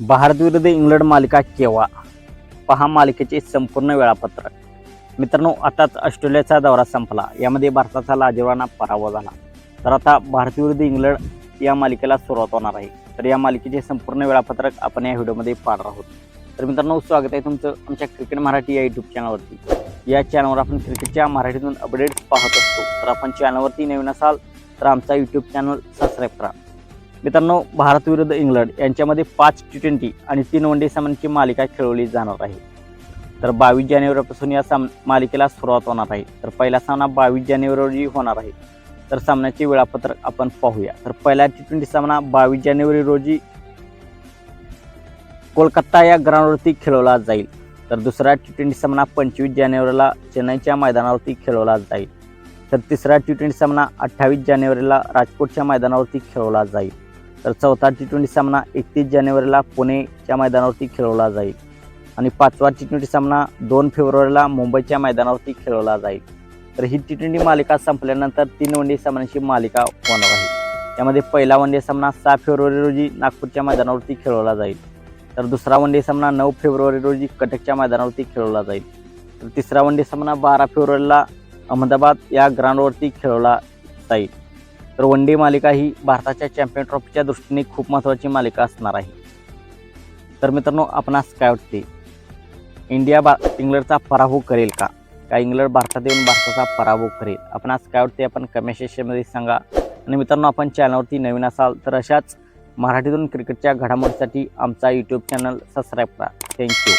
भारत विरुद्ध इंग्लंड मालिका केव्हा? पहा मालिकेचे संपूर्ण वेळापत्रक. मित्रांनो आताच ऑस्ट्रेलियाचा दौरा संपला. यामध्ये भारताचा लाजिरवाना पराभव झाला. तर आता भारत विरुद्ध इंग्लंड या मालिकेला सुरुवात होणार आहे. तर या मालिकेचे संपूर्ण वेळापत्रक आपण या व्हिडिओमध्ये पाहणार आहोत. तर मित्रांनो स्वागत आहे तुमचं आमच्या क्रिकेट मराठी या यूट्यूब चॅनलवरती या चॅनलवर आपण क्रिकेटच्या मराठीतून अपडेट्स पाहत असतो. तर आपण चॅनलवरती नवीन असाल तर आमचा यूट्यूब चॅनल सबस्क्राईब करा. मित्रांनो भारत विरुद्ध इंग्लंड यांच्यामध्ये पाच टी ट्वेंटी आणि तीन वन डे सामन्यांची मालिका खेळवली जाणार आहे. तर बावीस जानेवारीपासून या साम मालिकेला सुरुवात होणार आहे. तर पहिला सामना बावीस जानेवारी रोजी होणार आहे. तर सामन्याचे वेळापत्रक आपण पाहूया. तर पहिला टी ट्वेंटी सामना बावीस जानेवारी रोजी कोलकाता या ग्राउंडवरती खेळवला जाईल. तर दुसरा टी ट्वेंटी सामना पंचवीस जानेवारीला चेन्नईच्या मैदानावरती खेळवला जाईल. तर तिसरा टी ट्वेंटी सामना अठ्ठावीस जानेवारीला राजकोटच्या मैदानावरती खेळवला जाईल. तर चौथा टी ट्वेंटी सामना एकतीस जानेवारीला पुणेच्या मैदानावरती खेळवला जाईल. आणि पाचवा टी ट्वेंटी सामना दोन फेब्रुवारीला मुंबईच्या मैदानावरती खेळवला जाईल. तर ही टी ट्वेंटी मालिका संपल्यानंतर तीन वन डे सामन्यांची मालिका होणार आहे. त्यामध्ये पहिला वन डे सामना सहा फेब्रुवारी रोजी नागपूरच्या मैदानावरती खेळवला जाईल. तर दुसरा वन डे सामना नऊ फेब्रुवारी रोजी कटकच्या मैदानावरती खेळवला जाईल. तर तिसरा वन डे सामना बारा फेब्रुवारीला अहमदाबाद या ग्राउंडवरती खेळवला जाईल. तर वन डे मालिका ही भारताच्या चॅम्पियन ट्रॉफीच्या दृष्टीने खूप महत्त्वाची मालिका असणार आहे. तर मित्रांनो आपणास काय वाटते? इंडिया बा इंग्लंडचा पराभव करेल का? का इंग्लंड भारतात येऊन भारताचा पराभव करेल? आपणास काय वाटते? आपण कमेंट सेक्शनमध्ये सांगा. आणि मित्रांनो आपण चॅनलवरती नवीन असाल तर अशाच मराठीतून क्रिकेटच्या घडामोडीसाठी आमचा यूट्यूब चॅनल सबस्क्राईब करा. Thank you